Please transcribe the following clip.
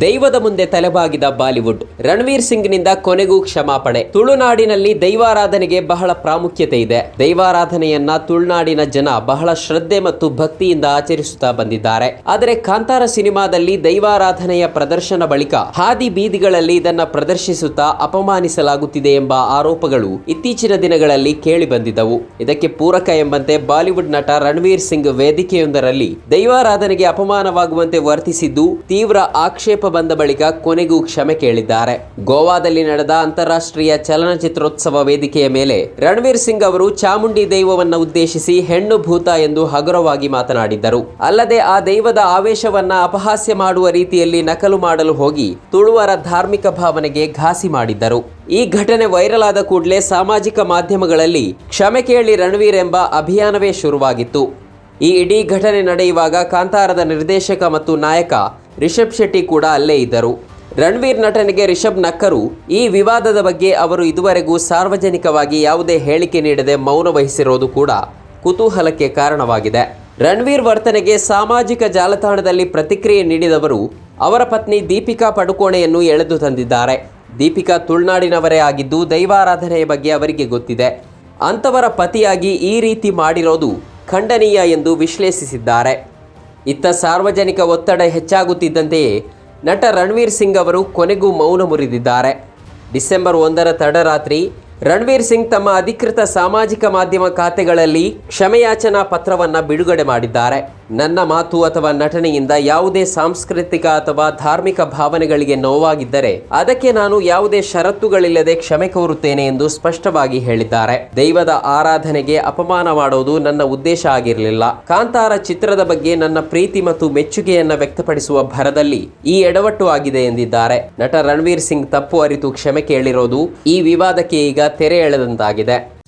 ದೈವದ ಮುಂದೆ ತಲೆಬಾಗಿದ ಬಾಲಿವುಡ್. ರಣವೀರ್ ಸಿಂಗ್ನಿಂದ ಕೊನೆಗೂ ಕ್ಷಮಾಪಣೆ. ತುಳುನಾಡಿನಲ್ಲಿ ದೈವಾರಾಧನೆಗೆ ಬಹಳ ಪ್ರಾಮುಖ್ಯತೆ ಇದೆ. ದೈವಾರಾಧನೆಯನ್ನ ತುಳುನಾಡಿನ ಜನ ಬಹಳ ಶ್ರದ್ಧೆ ಮತ್ತು ಭಕ್ತಿಯಿಂದ ಆಚರಿಸುತ್ತಾ ಬಂದಿದ್ದಾರೆ. ಆದರೆ ಕಾಂತಾರ ಸಿನಿಮಾದಲ್ಲಿ ದೈವಾರಾಧನೆಯ ಪ್ರದರ್ಶನ ಬಳಿಕ ಹಾದಿ ಬೀದಿಗಳಲ್ಲಿ ಇದನ್ನ ಪ್ರದರ್ಶಿಸುತ್ತಾ ಅಪಮಾನಿಸಲಾಗುತ್ತಿದೆ ಎಂಬ ಆರೋಪಗಳು ಇತ್ತೀಚಿನ ದಿನಗಳಲ್ಲಿ ಕೇಳಿ ಬಂದಿದ್ದವು. ಇದಕ್ಕೆ ಪೂರಕ ಎಂಬಂತೆ ಬಾಲಿವುಡ್ ನಟ ರಣವೀರ್ ಸಿಂಗ್ ವೇದಿಕೆಯೊಂದರಲ್ಲಿ ದೈವಾರಾಧನೆಗೆ ಅಪಮಾನವಾಗುವಂತೆ ವರ್ತಿಸಿದ್ದು, ತೀವ್ರ ಆಕ್ಷೇಪ ಬಂದ ಬಳಿಕ ಕೊನೆಗೂ ಕ್ಷಮೆ ಕೇಳಿದ್ದಾರೆ. ಗೋವಾದಲ್ಲಿ ನಡೆದ ಅಂತಾರಾಷ್ಟ್ರೀಯ ಚಲನಚಿತ್ರೋತ್ಸವ ವೇದಿಕೆಯ ಮೇಲೆ ರಣವೀರ್ ಸಿಂಗ್ ಅವರು ಚಾಮುಂಡಿ ದೈವವನ್ನು ಉದ್ದೇಶಿಸಿ ಹೆಣ್ಣು ಭೂತ ಎಂದು ಹಗುರವಾಗಿ ಮಾತನಾಡಿದ್ದರು. ಅಲ್ಲದೆ ಆ ದೈವದ ಆವೇಶವನ್ನ ಅಪಹಾಸ್ಯ ಮಾಡುವ ರೀತಿಯಲ್ಲಿ ನಕಲು ಮಾಡಲು ಹೋಗಿ ತುಳುವರ ಧಾರ್ಮಿಕ ಭಾವನೆಗೆ ಘಾಸಿ ಮಾಡಿದ್ದರು. ಈ ಘಟನೆ ವೈರಲ್ ಆದ ಕೂಡಲೇ ಸಾಮಾಜಿಕ ಮಾಧ್ಯಮಗಳಲ್ಲಿ ಕ್ಷಮೆ ಕೇಳಿ ರಣವೀರ್ ಎಂಬ ಅಭಿಯಾನವೇ ಶುರುವಾಗಿತ್ತು. ಈ ಇಡೀ ಘಟನೆ ನಡೆಯುವಾಗ ಕಾಂತಾರದ ನಿರ್ದೇಶಕ ಮತ್ತು ನಾಯಕ ರಿಷಬ್ ಶೆಟ್ಟಿ ಕೂಡ ಅಲ್ಲೇ ಇದ್ದರು. ರಣವೀರ್ ನಟನೆಗೆ ರಿಷಬ್ ನಕ್ಕರು. ಈ ವಿವಾದದ ಬಗ್ಗೆ ಅವರು ಇದುವರೆಗೂ ಸಾರ್ವಜನಿಕವಾಗಿ ಯಾವುದೇ ಹೇಳಿಕೆ ನೀಡದೆ ಮೌನ ವಹಿಸಿರೋದು ಕೂಡ ಕುತೂಹಲಕ್ಕೆ ಕಾರಣವಾಗಿದೆ. ರಣವೀರ್ ವರ್ತನೆಗೆ ಸಾಮಾಜಿಕ ಜಾಲತಾಣದಲ್ಲಿ ಪ್ರತಿಕ್ರಿಯೆ ನೀಡಿದವರು ಅವರ ಪತ್ನಿ ದೀಪಿಕಾ ಪಡುಕೋಣೆಯನ್ನು ಎಳೆದು ತಂದಿದ್ದಾರೆ. ದೀಪಿಕಾ ತುಳುನಾಡಿನವರೇ ಆಗಿದ್ದು ದೈವಾರಾಧನೆಯ ಬಗ್ಗೆ ಅವರಿಗೆ ಗೊತ್ತಿದೆ. ಅಂಥವರ ಪತಿಯಾಗಿ ಈ ರೀತಿ ಮಾಡಿರೋದು ಖಂಡನೀಯ ಎಂದು ವಿಶ್ಲೇಷಿಸಿದ್ದಾರೆ. ಇತ್ತ ಸಾರ್ವಜನಿಕ ಒತ್ತಡ ಹೆಚ್ಚಾಗುತ್ತಿದ್ದಂತೆಯೇ ನಟ ರಣವೀರ್ ಸಿಂಗ್ ಅವರು ಕೊನೆಗೂ ಮೌನ ಮುರಿದಿದ್ದಾರೆ. ಡಿಸೆಂಬರ್ ಒಂದರ ತಡರಾತ್ರಿ ರಣವೀರ್ ಸಿಂಗ್ ತಮ್ಮ ಅಧಿಕೃತ ಸಾಮಾಜಿಕ ಮಾಧ್ಯಮ ಖಾತೆಗಳಲ್ಲಿ ಕ್ಷಮೆಯಾಚನಾ ಪತ್ರವನ್ನು ಬಿಡುಗಡೆ ಮಾಡಿದ್ದಾರೆ. ನನ್ನ ಮಾತು ಅಥವಾ ನಟನೆಯಿಂದ ಯಾವುದೇ ಸಾಂಸ್ಕೃತಿಕ ಅಥವಾ ಧಾರ್ಮಿಕ ಭಾವನೆಗಳಿಗೆ ನೋವಾಗಿದ್ದರೆ ಅದಕ್ಕೆ ನಾನು ಯಾವುದೇ ಷರತ್ತುಗಳಿಲ್ಲದೆ ಕ್ಷಮೆ ಕೋರುತ್ತೇನೆ ಎಂದು ಸ್ಪಷ್ಟವಾಗಿ ಹೇಳಿದ್ದಾರೆ. ದೈವದ ಆರಾಧನೆಗೆ ಅಪಮಾನ ಮಾಡೋದು ನನ್ನ ಉದ್ದೇಶ ಆಗಿರಲಿಲ್ಲ. ಕಾಂತಾರ ಚಿತ್ರದ ಬಗ್ಗೆ ನನ್ನ ಪ್ರೀತಿ ಮತ್ತು ಮೆಚ್ಚುಗೆಯನ್ನ ವ್ಯಕ್ತಪಡಿಸುವ ಭರದಲ್ಲಿ ಈ ಎಡವಟ್ಟು ಆಗಿದೆ ಎಂದಿದ್ದಾರೆ. ನಟ ರಣವೀರ್ ಸಿಂಗ್ ತಪ್ಪು ಅರಿತು ಕ್ಷಮೆ ಕೇಳಿರೋದು ಈ ವಿವಾದಕ್ಕೆ ಈಗ ತೆರೆ ಎಳೆದಂತಾಗಿದೆ.